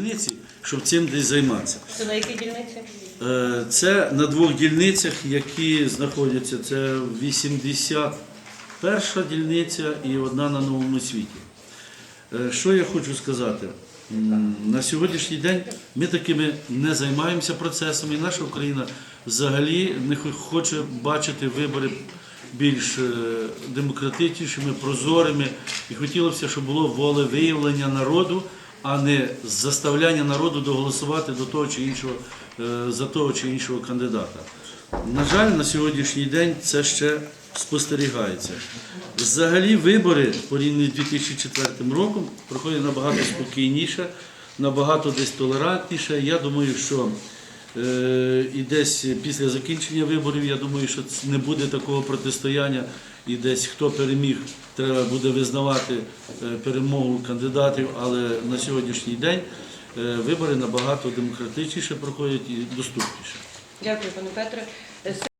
дільниці, щоб цим десь займатися. Це на якій дільниці? Е, Це на двох дільницях, які знаходяться. Це 81 дільниця і одна на новому світі. Е, Що я хочу сказати? На сьогоднішній день ми такими не займаємося процесами. Наша Україна взагалі не хоче бачити вибори більш е, демократичнішими, прозорими. І хотілося б, щоб було волевиявлення народу, а не заставляння народу доголосувати до того чи іншого, е, за того чи іншого кандидата. На жаль, на сьогоднішній день це ще спостерігається. Взагалі вибори порівняно з 2004 роком проходять набагато спокійніше, набагато десь толерантніше. Я думаю, що і десь після закінчення виборів, я думаю, що не буде такого протистояння, і десь хто переміг, треба буде визнавати е, перемогу кандидатів, але на сьогоднішній день е, вибори набагато демократичніше проходять і доступніше. Дякую, пане Петре. Е,